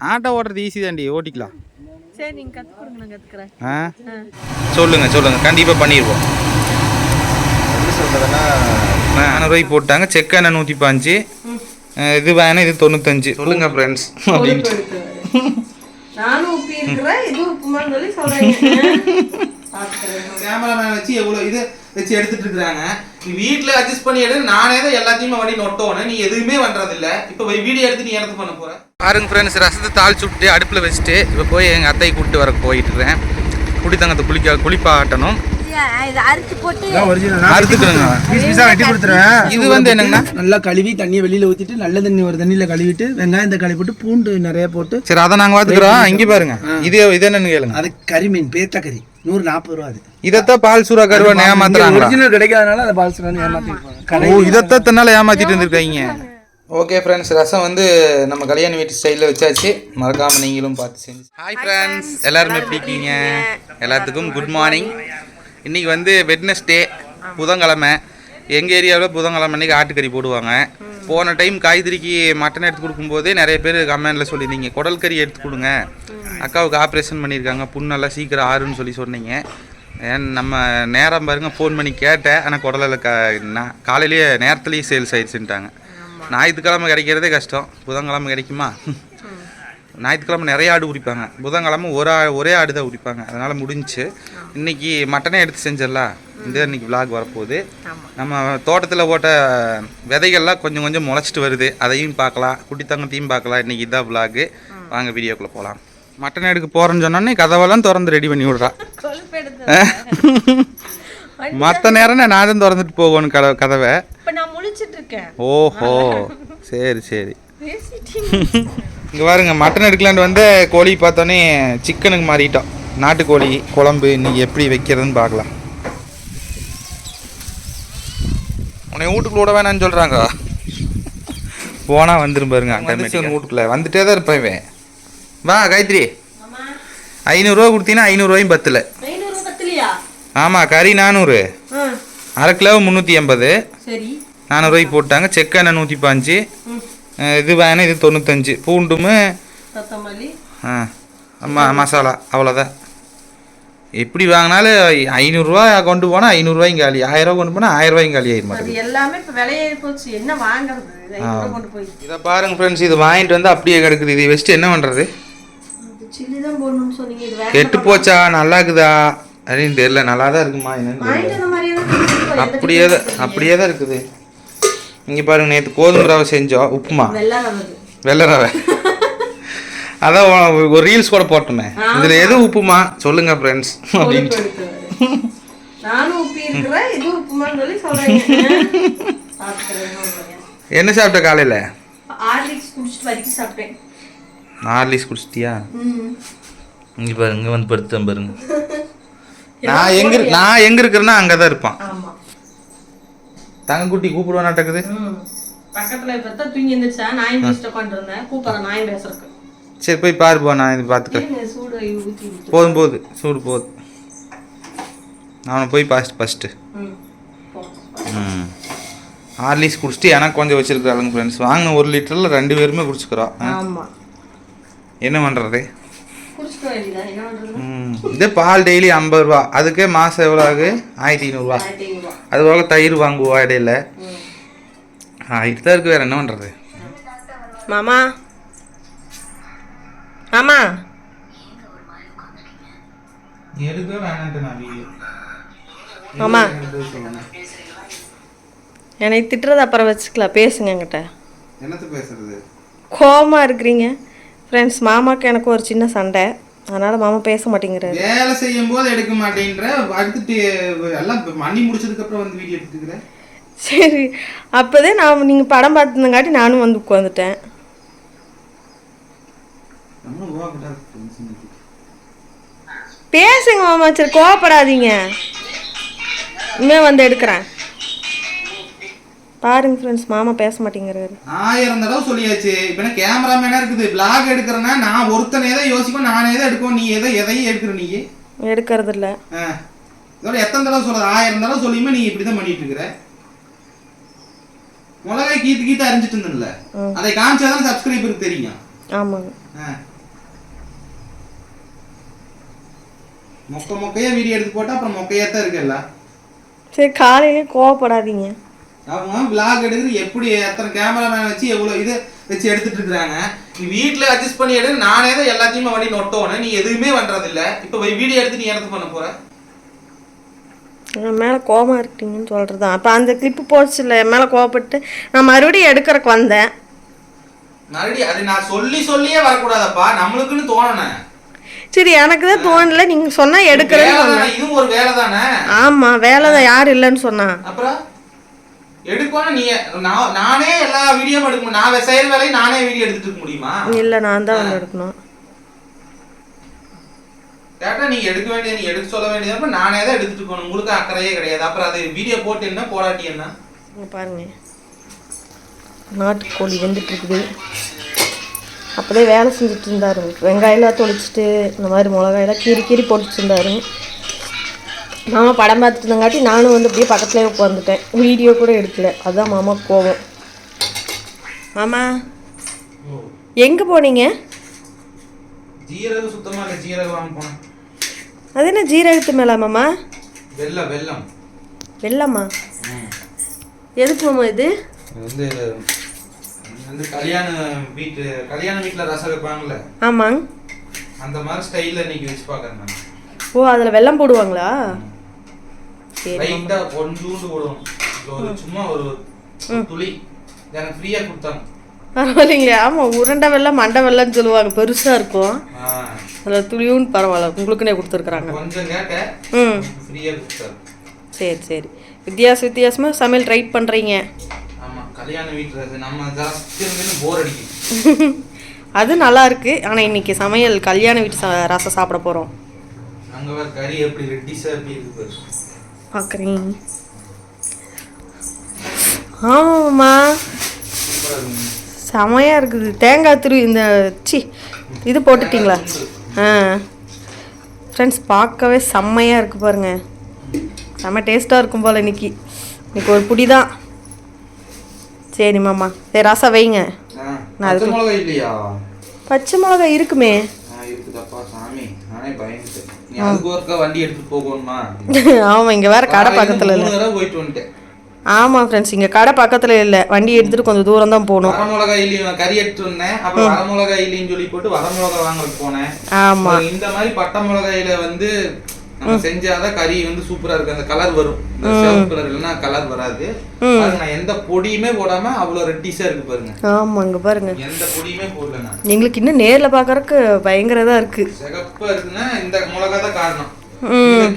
Auto ஓட்டுறது easy தாண்டி ஓட்டிக்கலாம். சரி நீங்க கத்து கொடுங்க நான் கத்துக்கிறேன். ஆ? சொல்லுங்க சொல்லுங்க. கண்டிப்பாக பண்ணிடுவோம் எப்படி நானூறுவாய்க்கு போட்டாங்க. செக் எண்ணெய் நூற்றி பாஞ்சு இது வேணும் இது தொண்ணூத்தஞ்சு. சொல்லுங்க ஃப்ரெண்ட்ஸ் அப்படின்ட்டு. நானும் உப்பி இருக்கிறேன். இது உப்புமான்னு சொல்லி சொல்றேன். கேமராமேன் வச்சு எவ்வளோ இது வச்சு எடுத்துட்டு இருக்காங்க நீ வீட்டில் அட்ஜஸ்ட் பண்ணி எடு. நானே தான் எல்லாத்தையுமே வண்டி நொட்டோன்னு நீ எதுவுமே பண்றது இல்ல இப்போ போய் வீடியோ எடுத்து நீ எனக்கு பண்ண போற? பாருங்க ஃப்ரெண்ட்ஸ் ரசத்தை தாளிச்சு விட்டு அடுப்பில் வச்சுட்டு இப்போ போய் எங்கள் அத்தையை கூப்பிட்டு வர போயிட்டு இருக்கேன். குடி தங்கத்தை குளிக்க குளிப்பாட்டணும். இதை வந்து என்னங்கண்ணா? நல்லா கழுவி தண்ணியை வெளியில ஊத்திட்டு நல்ல தண்ணி ஒரு தண்ணியில கழுவிட்டு வெங்காயம் தக்காளி போட்டு பூண்டு நிறைய போட்டு சரி அதை நாங்கள் பார்த்துக்குறோம் இங்கே பாருங்க. இது இது என்னன்னு கேளுங்க. அது கறிமீன் பேத்த கறி நூறு நாற்பது ரூபா அது. இதைத்தான் பால் சூறா கருவா ஏமாத்துறாங்களா? ஒரிஜினல் கிடைக்காதனால அதை பால்ஸ் வந்து ஏமாத்திருப்பாங்க. ஓ இதைத்தான் தன்னால ஏமாத்திட்டு இருந்திருக்காங்க. ஓகே ஃப்ரெண்ட்ஸ் ரசம் வந்து நம்ம கல்யாண வீட்டு ஸ்டைலில் வச்சாச்சு. மறக்காம நீங்களும் பார்த்து செஞ்சு ஹாய் ஃப்ரெண்ட்ஸ் எல்லாருமே எப்படி இருக்கீங்க? எல்லாத்துக்கும் குட் மார்னிங் இன்னைக்கு வந்து வெட்னஸ்டே புதன்கிழமை. எங்கள் ஏரியாவில் புதன்கிழமை அன்னைக்கு ஆட்டுக்கறி போடுவாங்க. போன டைம் காய்கறிக்கு மட்டன் எடுத்து கொடுக்கும்போதே நிறைய பேர் கமெண்டில் சொல்லியிருந்தீங்க. குடல் கறி எடுத்து கொடுங்க. அக்காவுக்கு ஆப்ரேஷன் பண்ணியிருக்காங்க. புண்ணெல்லாம் சீக்கிரம் ஆறுன்னு சொல்லி சொன்னீங்க. ஏன் நம்ம நேரம் பாருங்க ஃபோன் பண்ணி கேட்டேன். ஆனால் குடலில் க நான் காலையிலேயே நேரத்துலேயே சேல்ஸ் ஆயிடுச்சுன்ட்டாங்க. ஞாயிற்றுக்கிழமை கிடைக்கிறதே கஷ்டம். புதன்கிழமை கிடைக்குமா? ஞாயிற்றுக்கிழமை நிறைய ஆடு உரிப்பாங்க. புதன்கிழமை ஒரு ஒரே ஆடு தான் உரிப்பாங்க. அதனால் முடிஞ்சுச்சு. இன்னைக்கு மட்டனே எடுத்து செஞ்சிடலாம் இந்த இன்னைக்கு விலாக் வரப்போகுது. நம்ம தோட்டத்தில் போட்ட விதைகள்லாம் கொஞ்சம் கொஞ்சம் முளைச்சிட்டு வருது. அதையும் பார்க்கலாம். குட்டி தங்கத்தையும் பார்க்கலாம். இன்னைக்கு இதான் விலாகு வாங்க வீடியோக்குள்ளே போகலாம் மட்டன் எடுக்க போகிறேன்னு சொன்னோன்னே கதவெல்லாம் திறந்து ரெடி பண்ணி விட்றா. மற்ற நேரம் நான் தான் திறந்துட்டு போகணும் கதவை கதவை. ஓஹோ. சரி சரி. இங்கே பாருங்க மட்டன் எடுக்கலான்னு வந்து கோழி பார்த்தோன்னே சிக்கனுக்கு மாறிட்டோம் நாட்டுக்கோழி குழம்பு இன்னைக்கு எப்படி வைக்கிறதுன்னு பார்க்கலாம். உன்னை வீட்டுக்குள்ள விட வேணாம்னு சொல்கிறாங்க போனால் வந்துரும் பாருங்க ஆட்டோமேட்டிக் வீட்டுக்குள்ள. வந்துட்டே தான் இருப்பேன் இவன். வா காயத்ரி. ஐநூறுரூவா கொடுத்தீங்கன்னா ஐநூறுரூவாயும் பத்தில். ஆமாம் கறி நானூறு. அரை கிலோ முந்நூற்றி எண்பது. சரி. நானூறுரூவாய்க்கு போட்டாங்க செக் எண்ணெய் நூற்றி பாஞ்சு இது வேணும் இது தொண்ணூத்தஞ்சு. பூண்டுமு ஆ ஆமாம் மசாலா அவ்வளோதான் எப்படி வாங்கினாலும் ஐநூறுரூவா கொண்டு போனால் ஐநூறுரூவாயும் காலி. ஆயிரரூவா கொண்டு போனால் ஆயிரரூவாயும் காலி ஆயிட அது மாட்டேங்குது எல்லாமே இப்ப விலையே போச்சு. என்ன வாங்குறது? இதை பாருங்க ஃப்ரெண்ட்ஸ் இது வாங்கிட்டு வந்து அப்படியே கிடக்குது. இதை வச்சுட்டு என்ன பண்ணுறது கெட்டு போச்சா? நல்லா இருக்குதா? அப்படின்னு தெரியல. நல்லா தான் இருக்குமா என்னன்னு அப்படியே தான் அப்படியே தான் இருக்குது. இங்கே பாருங்க நேற்று கோதுமை ரவை செஞ்சோம் உப்புமா. வெள்ளை ரவை அதான் ஒரு ரீல்ஸ் கூட போட்டோமே. இதில் எது உப்புமா? சொல்லுங்க ஃப்ரெண்ட்ஸ் அப்படின்ட்டு என்ன சாப்பிட்ட காலையில்? ஹார்லிக்ஸ் குடிச்சிட்டியா. இங்கே பாருங்க வந்து படுத்தேன் பாருங்க. நான் எங்க நான் எங்க இருக்கிறேன்னா அங்கே தான் இருப்பான் தங்கக்குட்டி கூப்பிடுவானாட்டக்குது ம். பக்கத்துல இப்பதான் தூங்கி இருந்துச்சா நாயும் பேசிட்டு உட்காந்துருந்தேன் கூப்பிடுறேன் நாயும் பேசுறதுக்கு? சரி போய் பாருப்பா நான் இது பார்த்துக்கிறேன் சூடு போதும் போகுது சூடு போகுது அவனை போய் ஃபஸ்ட் ஃபஸ்ட்டு ம். ஹார்லிக்ஸ் குடிச்சிட்டு எனக்கு கொஞ்சம் வச்சிருக்கிறாளுங்க ஃப்ரெண்ட்ஸ் வாங்கின ஒரு லிட்டரில் ரெண்டு பேருமே குடிச்சுக்கிறோம் என்ன பண்ணுறது ம். இதே பால் டெய்லி ஐம்பது ரூபா. அதுக்கே மாதம் எவ்வளோ ஆகுது? ஆயிரத்தி ஐநூறுரூவா. அது போக தயிர் வாங்குவோம் இடையில. ஆகிட்டு தான் இருக்குது வேறு என்ன பண்ணுறது மாமா. மாமா. வேணான்ட்டு மாமா. என்னை திட்டுறது அப்புறம் வச்சுக்கலாம். பேசுங்க என்கிட்ட. என்னத்து பேசுறது? கோவமா இருக்கிறீங்க. ஃப்ரெண்ட்ஸ் மாமாக்கு எனக்கு ஒரு சின்ன சண்டை. அதனால மாமா பேச மாட்டேங்கிறாரு. வேலை செய்யும் போது எடுக்க மாட்டேன்ற அடுத்துட்டு எல்லாம் மண்ணி முடிச்சதுக்கு அப்புறம் வந்து வீடியோ எடுத்துக்கிறேன் சரி அப்போதே நான் நீங்கள் படம் பார்த்துருந்தங்காட்டி நானும் வந்து உட்காந்துட்டேன். பேசுங்க மாமா சரி கோவப்படாதீங்க. இனிமே வந்து எடுக்கிறேன். பாருங்க ஃப்ரெண்ட்ஸ் மாமா பேச மாட்டேங்கிறாரு. ஆயிரம் தடவை சொல்லியாச்சு. இப்போ என்ன கேமராமேனா இருக்குது? பிளாக் எடுக்கிறேன்னா நான் ஒருத்தனே தான் யோசிப்பேன் நானே தான் எடுக்கும் நீ எதை எதையும் எடுக்கிற நீ எடுக்கிறது இல்ல ஆ. இதோட எத்தனை தடவை சொல்றது? ஆயிரம் தடவை சொல்லியுமே நீ இப்படி தான் பண்ணிட்டு இருக்கிற. மிளகாய் கீத்து கீத்து அரிஞ்சிட்டு இருந்தேன்ல. அதை காமிச்சாதான் சப்ஸ்கிரைபருக்கு தெரியும். ஆமாங்க. மொக்க மொக்கையா வீடியோ எடுத்து போட்டா அப்புறம் மொக்கையா தான் இருக்குல்ல சரி காலையிலே கோவப்படாதீங்க. அவங்க விளாக் எடுக்கிறது எப்படி? எத்தனை கேமராமேன் வச்சு எவ்வளோ இது வச்சு எடுத்துட்டு இருக்காங்க நீ வீட்டில் அட்ஜஸ்ட் பண்ணி எடு. நானே தான் எல்லாத்தையுமே வண்டி நொட்டோன்னு. நீ எதுவுமே பண்றதில்ல. இப்போ வீடியோ எடுத்து நீ எடுத்து பண்ண என் மேலே கோவமா இருக்கீங்கன்னு சொல்கிறது தான் அப்போ அந்த கிளிப்பு போச்சுல என் மேலே கோவப்பட்டு நான் மறுபடியும் எடுக்கிறக்கு வந்தேன். மறுபடியும் அது நான் சொல்லி சொல்லியே வரக்கூடாதப்பா. நம்மளுக்குன்னு தோணணும் சரி எனக்கு தான் தோணல. நீங்கள் சொன்னால் எடுக்கிறேன்னு சொன்னேன். இதுவும் ஒரு வேலை தானே ஆமாம் வேலை தான் யார் இல்லைன்னு சொன்னா. அப்புறம்? எடுக்கணும் நீ நான் நானே எல்லா வீடியோவும் எடுக்க நான் செய்யற வேலையை நானே வீடியோ எடுத்துட்டு இருக்க முடியுமா? இல்லை நான் தான் வந்து எடுக்கணும். கேட்டா நீங்க எடுக்க வேண்டிய நீ எடுக்க சொல்ல வேண்டியது நானே தான் எடுத்துட்டு போகணும். உங்களுக்கு அக்கறையே கிடையாது. அப்புறம் அது வீடியோ போட்டு என்ன போராட்டி என்ன? பாருங்க. நாட்டுக்கோழி வெந்துட்டு இருக்குது. அப்போதே வேலை செஞ்சுட்டு இருந்தாரு. வெங்காயம்லாம் தொளிச்சிட்டு இந்த மாதிரி மிளகாயெல்லாம் கீறி கீறி போட்டுட்டு இருந்தாரு. மாமா படம் பார்த்துட்டு இருந்தங்காட்டி நானும் வந்து அப்படியே பக்கத்துலேயே உட்காந்துட்டேன். வீடியோ கூட எடுக்கல. அதான் மாமா கோவம். மாமா எங்கே போனீங்க? ஜீரகம் சுத்தமா இல்ல ஜீரகம் வாங்க போனேன். அது என்ன ஜீரகத்து மேலே மாமா? வெல்லம் வெல்லம் வெள்ளம்மா எதுக்கு மாமா இது? வந்து வந்து கல்யாண வீட்டு கல்யாண வீட்டுல ரசம் வைப்பாங்கல்ல? ஆமாங்க. அந்த மாதிரி ஸ்டைல்ல இன்னைக்கு வச்சு பாக்குறேன் நான். ஓ அதில் வெல்லம் போடுவாங்களா? லைட்டா கொஞ்சூண்டு ஒரு சும்மா ஒரு துளி எனக்கு ஃப்ரீயா கொடுத்தாங்க. பரவாயில்லைங்க. ஆமாம் உருண்டை வெள்ளம் மண்டை வெள்ளம்னு சொல்லுவாங்க. பெருசாக இருக்கும். அதில் துளியும் பரவாயில்ல. உங்களுக்குன்னே கொடுத்துருக்குறாங்க. ம். சரி சரி. வித்தியாச வித்தியாசமாக சமையல் ட்ரை பண்ணுறீங்க அது நல்லா இருக்கு. ஆனால் இன்னைக்கு சமையல் கல்யாண வீட்டு ரசம் சாப்பிட போகிறோம் பார்க்குறீங்க ஆமாம்மா. செமையாக இருக்குது. தேங்காய் துரு இந்த சி இது போட்டுட்டீங்களா? ஆ. ஃப்ரெண்ட்ஸ் பார்க்கவே செம்மையாக இருக்குது பாருங்க. செம்ம டேஸ்ட்டாக இருக்கும் போல் இன்னைக்கு. இன்னைக்கு ஒரு புடி தான் சரி மாமா. சரி ரசம் வைங்க. நான் பச்சை இல்லையா? பச்சை மிளகாய் இருக்குமே. நீ அதுக்கு ஒருக்கா வண்டி எடுத்துட்டு போகணுமா? ஆமாம் இங்கே வேற கடை பக்கத்தில் இல்லை. போயிட்டு வந்துட்டேன். ஆமாம் ஃப்ரெண்ட்ஸ் இங்கே கடை பக்கத்தில் இல்லை. வண்டி எடுத்துகிட்டு கொஞ்சம் தூரம் தான் போகணும். வர மிளகாய் இல்லையும் கறி எடுத்துட்டு வந்தேன். அப்புறம் வர மிளகாய் இல்லைன்னு சொல்லி போட்டு வர மிளகாய் வாங்கறதுக்கு போனேன். ஆமாம் இந்த மாதிரி பட்டை மிளகாயில வந்து நம்ம செஞ்சாதான் கறி வந்து சூப்பரா இருக்கு. அந்த கலர் வரும். சிவப்பு கலர் இல்லைன்னா கலர் வராது. பாருங்க நான் எந்த பொடியுமே போடாம அவ்வளவு ரெட்டிஸா இருக்கு பாருங்க. ஆமாம் இங்கே பாருங்க. எந்த பொடியுமே போடல நான். எங்களுக்கு இன்னும் நேரில் பார்க்கறக்கு பயங்கர இதாக இருக்குது சிகப்பா இருக்குன்னா இந்த மிளகா தான் காரணம்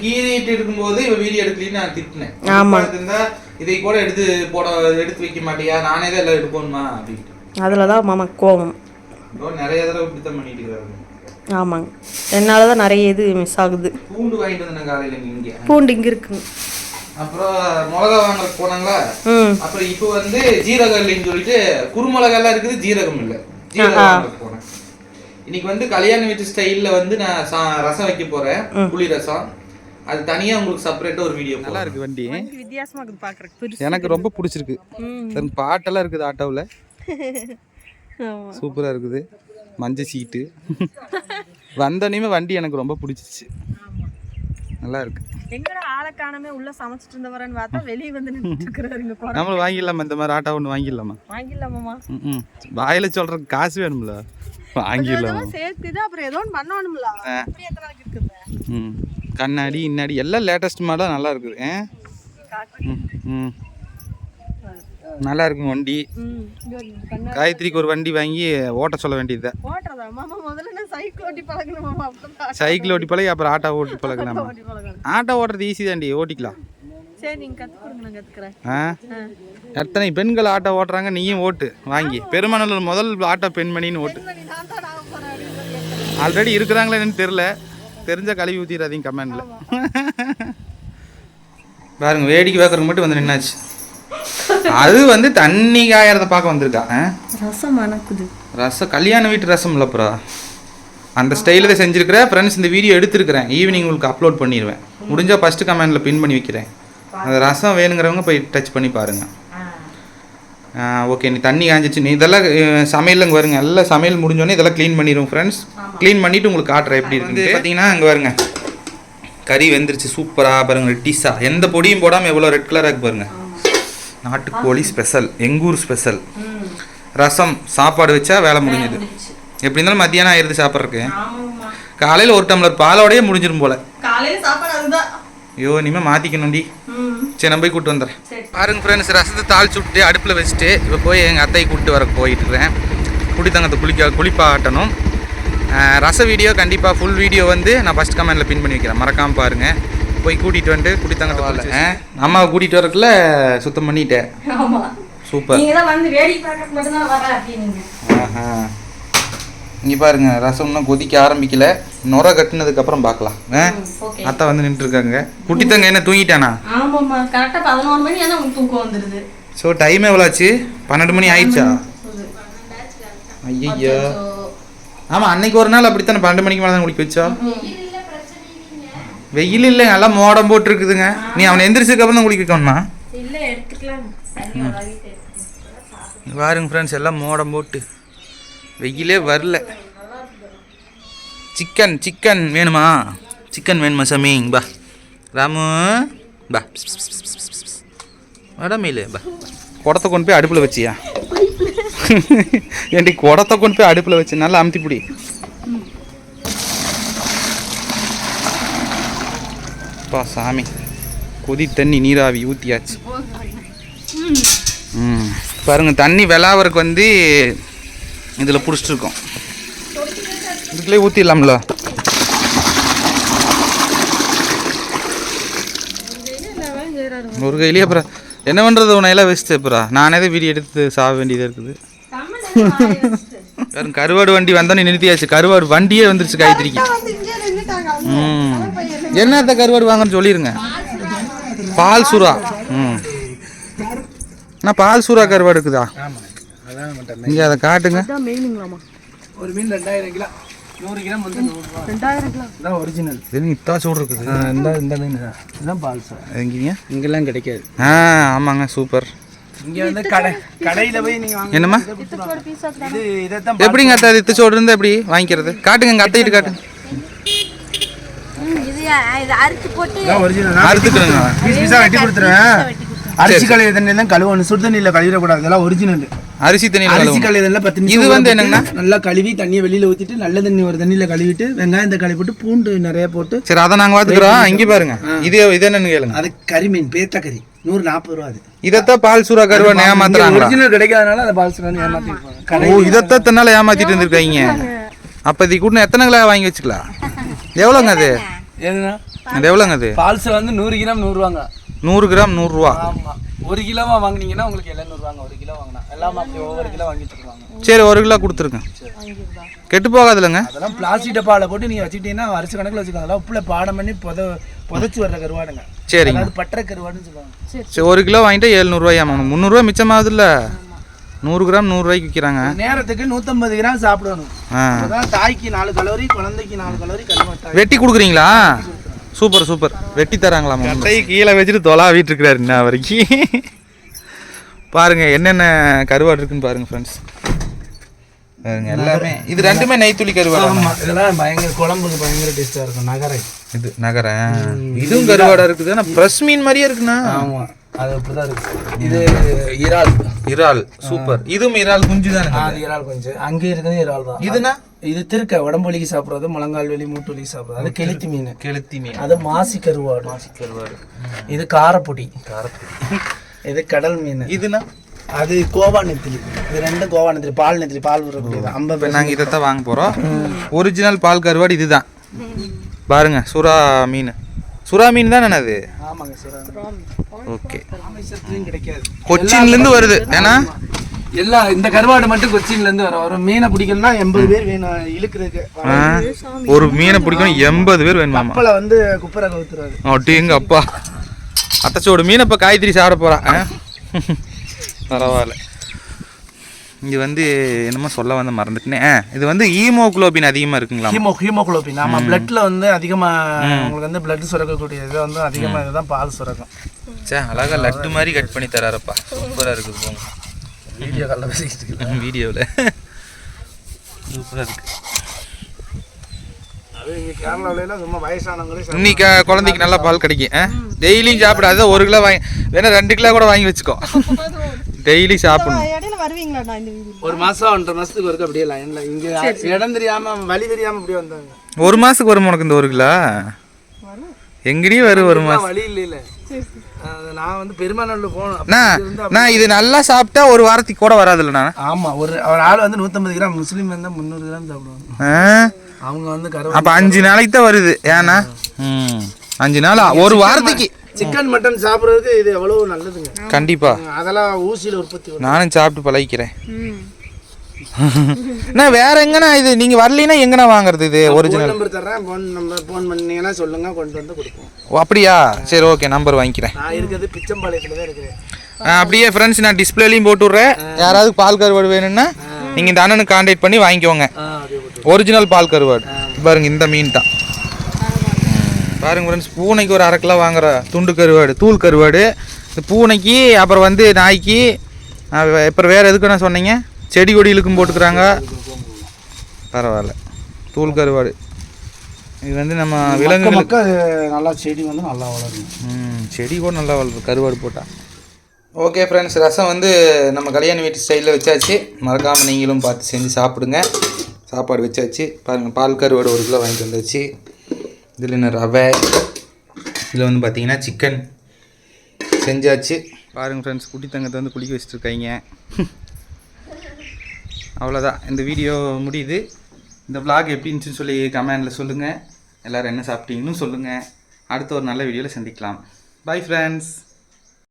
கீறிட்டு இருக்கும்போது இவ வீடியோ எடுக்கலன்னு நான் திட்டினேன். ஆமா. இருந்தா இதை கூட எடுத்து போட எடுத்து வைக்க மாட்டியா? நானே தான் எல்லாம் எடுக்கணுமா? அப்படின்ட்டு. அதில் தான் மாமா இதோ நிறைய தடவை இப்படித்தான் பண்ணிட்டு இருக்காரு. ஆமாங்க. என்னால் தான் நிறைய இது மிஸ் ஆகுது. பூண்டு வாங்கிட்டு வந்தேன் காலையில இங்க. பூண்டு இங்கே இருக்குங்க. அப்புறம் மிளகா வாங்கறதுக்கு போனாங்களா அப்புறம் இப்போ வந்து ஜீரகம் இல்லைன்னு சொல்லிட்டு குறுமிளகா எல்லாம் இருக்குது ஜீரகம் இல்லை. ஜீரகம் வாங்கறதுக்கு போனேன். இன்னைக்கு வந்து கல்யாண வீட்டு ஸ்டைல்ல வந்து நான் சா- ரசம் வைக்க போறேன் புளி ரசம். அது தனியா உங்களுக்கு செப்பரேட்டா ஒரு வீடியோ நல்லா இருக்கு வண்டி. வித்தியாசமாக இருக்குது பார்க்குறக்கு எனக்கு ரொம்ப பிடிச்சிருக்கு. பாட்டெல்லாம் இருக்குது ஆட்டோவில். ஆமாம் சூப்பராக இருக்குது. மஞ்சள் சீட்டு. வந்தோடனே வண்டி எனக்கு ரொம்ப பிடிச்சிச்சு நல்லா இருக்கு. எங்கடா ஆளை காணாமே உள்ள சமைச்சிட்டு இருந்தவரன்னு பார்த்தா வெளியே வந்து நின்றுட்டு நம்மளும் வாங்கிடலாமா? இந்த மாதிரி ஆட்டோ ஒன்று வாங்கிடலாமா? வாங்கிடலாமாம்மா. ம் வாயில சொல்றதுக்கு காசு வேணும்ல. வாங்கிடலாம்? சேர்த்து அப்புறம் ஏதோ ஒன்று பண்ணணும்ல. ம் கண்ணாடி இன்னாடி எல்லாம் லேட்டஸ்ட் மாடலாக நல்லா இருக்குது? ம் ம் நல்லா இருக்குங்க வண்டி காயத்ரிக்கு ஒரு வண்டி வாங்கி ஓட்ட சொல்ல வேண்டியது சைக்கிள் ஓட்டி பழகி அப்புறம் ஆட்டோ ஓட்டி பழகலாமா. ஆட்டோ ஓட்டுறது ஈஸி தாண்டி ஓட்டிக்கலாம். எத்தனை பெண்கள் ஆட்டோ ஓட்டுறாங்க நீயும் ஓட்டு வாங்கி. பெருமநல்லூர் முதல் ஆட்டோ பெண்மணின்னு ஓட்டு. ஆல்ரெடி இருக்கிறாங்களா என்னன்னு தெரில தெரிஞ்ச கழுவி ஊற்றிடாதீங்க கமெண்ட்ல. பாருங்க வேடிக்கை பார்க்கறதுக்கு மட்டும் வந்து நின்னாச்சு. அது வந்து தண்ணி காயறத பார்க்க வந்திருக்கா ஆ? ரசம் மணக்குது ரசம் கல்யாண வீட்டு ரசம் இல்லைப்புறா அந்த ஸ்டைலில் செஞ்சுருக்கிறேன் ஃப்ரெண்ட்ஸ் இந்த வீடியோ எடுத்திருக்கிறேன். ஈவினிங் உங்களுக்கு அப்லோட் பண்ணிடுவேன் முடிஞ்சால் ஃபஸ்ட்டு கமெண்டில் பின் பண்ணி வைக்கிறேன். அந்த ரசம் வேணுங்கிறவங்க போய் டச் பண்ணி பாருங்கள் ஓகே நீ தண்ணி காஞ்சிச்சு. நீ இதெல்லாம் சமையல் இங்கே வருங்க. எல்லாம் சமையல் முடிஞ்சோடனே இதெல்லாம் க்ளீன் பண்ணிடுவோம் ஃப்ரெண்ட்ஸ் க்ளீன் பண்ணிவிட்டு உங்களுக்கு காட்டுறேன் எப்படி இருக்கு பார்த்தீங்கன்னா அங்கே வருங்க. கறி வெந்துருச்சு சூப்பராக பாருங்க ரெட்டிஸா எந்த பொடியும் போடாமல் எவ்வளோ ரெட் கலராக இருக்கு பாருங்க. நாட்டுக்கோழி ஸ்பெஷல் எங்கூர் ஸ்பெஷல். ரசம் சாப்பாடு வச்சா வேலை முடிஞ்சது. எப்படி இருந்தாலும் மத்தியானம் ஆயிடுது சாப்பிட்றதுக்கு. காலையில் ஒரு டம்ளர் பாலோடயே முடிஞ்சிரும் போல. ஐயோ இனிமேல் மாற்றிக்கணும்டி சரி நான் போய் கூப்பிட்டு வந்துடுறேன் பாருங்க ஃப்ரெண்ட்ஸ் ரசத்தை தாளிச்சு விட்டு அடுப்பில் வச்சுட்டு இப்போ போய் எங்கள் அத்தையை கூப்பிட்டு வர போயிட்டு இருக்கேன். குடித்தங்கத்தை குளிக்க குளிப்பாட்டணும். ரச வீடியோ கண்டிப்பாக ஃபுல் வீடியோ வந்து நான் ஃபஸ்ட் கமெண்டில் பின் பண்ணி வைக்கிறேன். மறக்காமல் பாருங்கள் போய் கூட்டிகிட்டு வந்துட்டு குடித்தங்கத்தை வரல அம்மாவை கூட்டிகிட்டு வரக்குள்ள சுத்தம் பண்ணிட்டேன். சூப்பர். ஆஹா. இங்கே பாருங்க ரசம் இன்னும் கொதிக்க ஆரம்பிக்கல. நுர கட்டுனதுக்கப்புறம் பார்க்கலாம். ஆ? ஓகே. அத்தை வந்து நின்றுருக்காங்க. குட்டித்தங்க என்ன தூங்கிட்டானா? ஆமாம்மா கரெக்டா பதினோரு மணி உங்களுக்கு தூக்கம் வந்துருது. ஸோ டைம் எவ்வளோ ஆச்சு பன்னெண்டு மணி ஆயிடுச்சா ஐயோ ஆமாம் அன்னைக்கு ஒரு நாள் அப்படித்தானே? பன்னெண்டு மணிக்கு மேலே தான் குளிக்க வச்சோம்? வெயில் இல்லை நல்லா மோடம் போட்டுருக்குதுங்க. நீ அவனை எந்திரிச்சதுக்கு அப்புறம் தான் குளிக்க வைக்கணுமா இல்ல பாருங்க ஃப்ரெண்ட்ஸ் எல்லாம் மோடம் போட்டு. வெயிலே வரல. சிக்கன் சிக்கன் வேணுமா? சிக்கன் வேணுமா சாமி? பா. ராமு பா. வடமையில் பா. குடத்தை கொண்டு போய் அடுப்பில் வச்சியா? ஏண்டி குடத்தை கொண்டு போய் அடுப்பில் வச்சு நல்லா அமுத்தி பிடி பா சாமி. கொதி தண்ணி நீராவி ஊற்றியாச்சு ம். பாருங்க தண்ணி வெளாவருக்கு வந்து இதில் பிடிச்சிருக்கோம். இதுக்குள்ளே ஊற்றிடலாம்ல ஒரு கையிலேயே அப்புறம் என்ன பண்ணுறது உன்னையெல்லாம் வச்சுட்டு அப்புறம். நானே தான் வீடியோ எடுத்து சாக வேண்டியதாக இருக்குது. கருவாடு வண்டி வந்தோன்னே நிறுத்தியாச்சு. கருவாடு வண்டியே வந்துருச்சு ம் என்னத்த கருவாடு வாங்கன்னு சொல்லிடுங்க பால் சுறா. ம். அண்ணா பால் சுறா கருவாடு இருக்குதா? இங்கே அதை காட்டுங்க. ஒரு மீன் ரெண்டாயிரம் கிலோ. நூறு கிராம் வந்து நூறுரூவா ரெண்டாயிரம் கிலோ. இதான் ஒரிஜினல் இது இத்தா சூடு இருக்குது. இந்த இந்த மீன் தான். இதுதான் பால் சார் எங்கீங்க இங்கெல்லாம் கிடைக்காது. ஆ ஆமாங்க சூப்பர். இங்கே வந்து கடை கடையில் போய் நீங்கள் வாங்க என்னம்மா? இது இதைத்தான் எப்படிங்க அத்தை இது சோடு இருந்தால் எப்படி வாங்கிக்கிறது? காட்டுங்க எங்கள் அத்தைகிட்ட காட்டுங்க இது இது அறுத்து போட்டு ஒரிஜினல் அறுத்துக்கிறேங்க. பீஸ் பீஸாக வெட்டி கொடுத்துருவேன் அரிசி கழுவி தண்ணியெல்லாம் கழுவணும். சுடு தண்ணியில் கழுவிடக்கூடாது. இதெல்லாம் ஒரிஜினல் அரிசி தண்ணியில் அரிசி கழுவணும். கழுவிதெல்லாம் பத்து நிமிஷம் இது வந்து என்னங்கண்ணா? நல்லா கழுவி தண்ணியை வெளியில் ஊற்றிட்டு நல்ல தண்ணி ஒரு தண்ணியில் கழுவிட்டு வெங்காயம் போட்டு பூண்டு நிறைய போட்டு சரி அதை நாங்கள் பார்த்துக்குறோம் இங்கே பாருங்க. இது இது என்னன்னு கேளுங்க. அது பேத்த கறி. நூறு நாற்பது ரூபா அது. இதைத்தான் பால் சூறா கருவாடு ஏமாத்துறாங்களா? ஒரிஜினல் கிடைக்காதனால அதை பால்ஸ் வந்து ஏமாத்திருப்பாங்க ஓ இதைத்தான் தன்னால ஏமாத்திட்டு இருந்திருக்காங்க. அப்போ இது கூட எத்தனை கிலோ வாங்கி வச்சுக்கலாம்? எவ்வளோங்க அது? எதுனா அது எவ்வளோங்க அது பால்ஸ் வந்து நூறு கிராம் நூறுவாங்க நூறு கிராம் நூறுரூவா ஆமாம் ஒரு கிலோவா வாங்குனீங்கன்னா உங்களுக்கு எழுநூறுவாங்க ஒரு கிலோ வாங்கினா. எல்லாம் ஒவ்வொரு கிலோ வாங்கிட்டு இருக்காங்க சரி ஒரு கிலோ கொடுத்துருங்க. கெட்டு போகாதுல்லங்க அதெல்லாம் பிளாஸ்டிக் டப்பாவில் போட்டு நீங்கள் வச்சுக்கிட்டீங்கன்னா வருஷ கணக்கில் வச்சுக்கோங்க. அதெல்லாம் உப்புல பாடம் பண்ணி புத புதைச்சி வர்ற கருவாடுங்க. சரிங்க. அது பற்ற கருவாடுன்னு சொல்லுவாங்க. சரி ஒரு கிலோ வாங்கிட்டு எழுநூறுவாயா முந்நூறுரூவா மிச்சமாகுதுல்ல? நூறு கிராம் நூறுரூவாய்க்கு விற்கிறாங்க நேரத்துக்கு நூற்றம்பது கிராம் சாப்பிடணும். ஆ. அப்பதான் தாய்க்கு நாலு கலோரி குழந்தைக்கு நாலு கலோரி வெட்டி கொடுக்குறீங்களா? Super super. வெட்டி தராங்களாமா கட்டை கீழே வச்சுட்டு தொலாவிட்டு இருக்கிறாரு இன்ன வரைக்கும். பாருங்க என்னென்ன கருவாடு இருக்குன்னு பாருங்க ஃப்ரெண்ட்ஸ் பாருங்க எல்லாமே. இது ரெண்டுமே நெய்த்துளி கருவாடு? இதெல்லாம் பயங்கர குழம்புக்கு பயங்கர டேஸ்ட்டாக இருக்கும். நகரை. இது நகர இதுவும் கருவாடா இருக்குது ஆனால் ஃப்ரெஷ் மீன் மாதிரியே இருக்குண்ணா. ஆமாம் அது அப்படிதான் இருக்கு. இது இறால். இறால் சூப்பர். இதுவும் இறால் குஞ்சு தானே? அது இறால் கொஞ்சம் அங்கே இருக்கிறது இறால் தான். இதுனா? இது திருக்க உடம்பு வலிக்கு சாப்பிட்றது முழங்கால் வலி மூட்டு வலிக்கு சாப்பிட்றது. அது கெளுத்தி மீன். கெளுத்தி மீன். அது மாசி கருவாடு. மாசி கருவாடு. இது காரப்பொடி. காரப்பொடி. இது கடல் மீன். இதுனா? அது கோவா நெத்திலி. இது ரெண்டும் கோவா நெத்திலி. பால் நெத்திலி பால் விடக்கூடியது ஐம்பது நாங்கள் இதைத்தான் வாங்க போகிறோம் ஒரிஜினல் பால் கருவாடு இதுதான். பாருங்க சுறா மீன். சுறா மீன் தானே அது? ஓகே. கொச்சின்லேருந்து வருது. ஏன்னா? எல்லாம் இந்த கருவாடு மட்டும் கொச்சின்ல இருந்து வரும். ஒரு மீனை பிடிக்கணும்னா எண்பது பேர் வேணும் இழுக்கிறதுக்கு. ஒரு மீனை பிடிக்கணும் எண்பது பேர் வேணுமாமா கப்பலை வந்து குப்பரை கவுத்துறாரு. அப்படிங்க அப்பா. அத்தச்சோடு மீனை இப்போ காய்கறி சாப்பிட போகிறா பரவாயில்ல. இங்கே வந்து என்னமோ சொல்ல வந்து மறந்துட்டேனே. இது வந்து ஈமோகுளோபின் அதிகமாக இருக்குங்களா? Hemo hemoglobin. ஆமா பிளட்ல வந்து அதிகமா உங்களுக்கு வந்து பிளட் சுரக்கக்கூடிய இது வந்து அதிகமா இதுதான் பால் சுரக்கும். சே அழகா லட்டு மாதிரி கட் பண்ணி தராரப்பா. சூப்பராக இருக்குது போங்க. வீடியோ காலில் பேசிக்கிட்டு வீடியோவில் சூப்பராக இருக்கு. அது இங்கே கேரளாவில சும்மா வயசானவங்களே சாப்பிடுவாங்க. இன்னைக்கு குழந்தைக்கு நல்லா பால் கிடைக்கும். டெய்லியும் சாப்பிடாத ஒரு கிலோ வாங்கி வேணா ரெண்டு கிலோ கூட வாங்கி வச்சுக்கோ. டெய்லி சாப்பிடணும். இடையில வருவீங்களாண்ணா இந்த வீடு ஒரு மாசம் ஒன்றரை மாசத்துக்கு ஒருக்க அப்படியே லைன்ல இங்க இடம் தெரியாம வழி தெரியாம அப்படியே வந்தாங்க. ஒரு மாசத்துக்கு வரும் உனக்கு இந்த ஒரு கிலோ எங்கடி வரும் ஒரு மாசம். வழி இல்ல இல்ல அது நான் வந்து பெருமாநல்லூர் போகணும். நான் இங்க இருந்து நான் இது நல்லா சாப்பிட்டா ஒரு வாரத்துக்கு கூட வராதுல்ல நான் ஆமா ஒரு ஒரு ஆள் வந்து நூற்றம்பது கிராம் முஸ்லீம் வந்து முந்நூறு கிராம் சாப்பிடுவாங்க? அவங்க வந்து கருவ அப்ப அஞ்சு நாளைக்கு தான் வருது. ஏன்னா? ம். அஞ்சு நாள்? ஒரு வாரத்துக்கு. சிக்கன் மட்டன் சாப்பிட்றதுக்கு இது எவ்வளவு நல்லதுங்க. கண்டிப்பா. அதெல்லாம் ஊசியில உற்பத்தி நானும் சாப்பிட்டு பழகிக்கிறேன். நான் வேற எங்கண்ணா இது? நீங்க வரலைன்னா எங்கண்ணா வாங்குறது இது? ஒரிஜினல் நம்பர் தர்றேன். ஃபோன் நம்பர் ஃபோன் பண்ணீங்கன்னா சொல்லுங்க. கொண்டு வந்து கொடுப்போம். ஓ அப்படியா? சரி ஓகே நம்பர் வாங்கிக்கிறேன். நான் இருக்கிறது பிச்சம்பாளையத்துல தான் இருக்கிறேன். அப்படியே ஃப்ரெண்ட்ஸ் நான் டிஸ்பிளேலையும் போட்டு விட்றேன் யாராவது பால் கருவாடு வேணும்னா நீங்கள் இந்த அண்ணனுக்கு காண்டாக்ட் பண்ணி வாங்கிக்கோங்க. ஒரிஜினல் பால் கருவாடு. பாருங்க இந்த மீன் தான். பாருங்க ஃப்ரெண்ட்ஸ் பூனைக்கு ஒரு அரை கிலோ வாங்குற துண்டு கருவாடு தூள் கருவாடு. இந்த பூனைக்கு அப்புறம் வந்து நாய்க்கு அப்புறம் வேறு எதுக்கு நான் சொன்னீங்க? செடி கொடிகளுக்கும் போட்டுக்கிறாங்க. பரவாயில்ல. தூள் கருவாடு. இது வந்து நம்ம விலங்குகளுக்கு நல்லா செடி வந்து நல்லா வளரும் ம் செடி கூட நல்லா வளருது கருவாடு போட்டால் ஓகே ஃப்ரெண்ட்ஸ் ரசம் வந்து நம்ம கல்யாண வீட்டு ஸ்டைலில் வச்சாச்சு. மறக்காமல் நீங்களும் பார்த்து செஞ்சு சாப்பிடுங்க. சாப்பாடு வச்சாச்சு. பாருங்கள் பால் கருவாடு ஒரு கிலோ வாங்கிட்டு வந்தாச்சு. இதில் என்ன ரவை? இதில் வந்து பார்த்தீங்கன்னா சிக்கன் செஞ்சாச்சு. பாருங்கள் ஃப்ரெண்ட்ஸ் குட்டி தங்கத்தை வந்து குளிக்க வச்சுட்டு அவ்வளோதான் இந்த வீடியோ முடியுது. இந்த விளாக் எப்படி இருந்துச்சுன்னு சொல்லி கமெண்டில் சொல்லுங்கள் எல்லோரும் என்ன சாப்பிட்டீங்கன்னு சொல்லுங்கள் அடுத்த ஒரு நல்ல வீடியோவில் சந்திக்கலாம். Bye friends